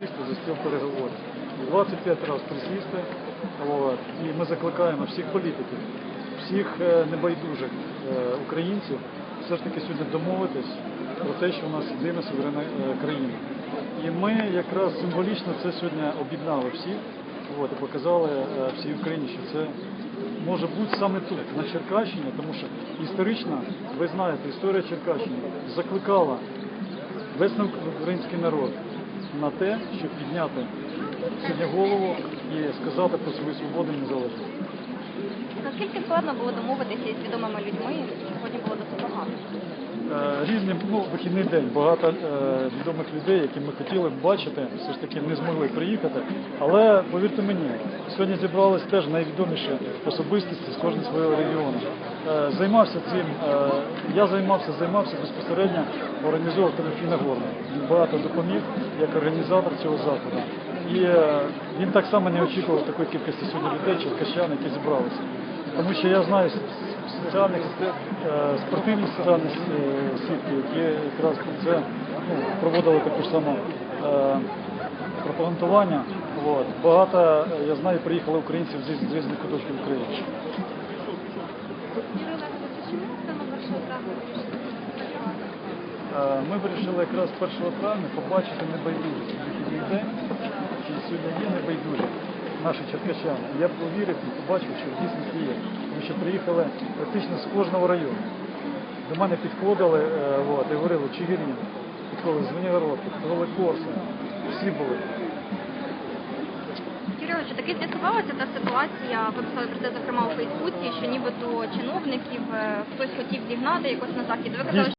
За стіл переговорів. 25 разів присісти, і ми закликаємо всіх політиків, всіх е, небайдужих е, українців все ж таки сьогодні домовитись про те, що у нас єдина суверенна е, країна. І ми якраз символічно це сьогодні об'єднали всіх от, і показали всій Україні, що це може бути саме тут, на Черкащині, тому що історично, ви знаєте, історія Черкащини закликала весь український народ на те, щоб підняти сьогодні голову і сказати про свою свободу і незалежність. Наскільки складно було домовитися із відомими людьми? Сьогодні було досить багато. Різні ну, вихідний день. Багато е, відомих людей, які ми хотіли б бачити, все ж таки не змогли приїхати. Але повірте мені, сьогодні зібрались теж найвідоміші особистості з кожного свого регіону. Е, Займався цим, е, я займався, займався безпосередньо організовував Тимофій Нагорний. Він багато допоміг як організатор цього заходу. І е, він так само не очікував такої кількості сьогодні людей, черкащан, які зібралися. Тому що я знаю соціальних е, спортивні соціальні е, сітки, які якраз це ну, проводили таку ж саму е, пропагандування. Багато, е, я знаю, приїхали українців з різних куточків України. Е, Ми вирішили якраз 1 травня побачити небайдужість вихідний день, сьогодні є небайдужі наші черкащани. Я повірив і побачив, що в дійсності є. Тому що приїхали практично з кожного району. До мене підходили е, от, і говорили Чигирин, підходили з Звенігородки, підходили Корсун. Всі були. Чи таки з'ясувалася та ситуація, ви писали про це, зокрема у Фейсбуці, що нібито чиновників е, хтось хотів зігнати якось на захід. Ви казали,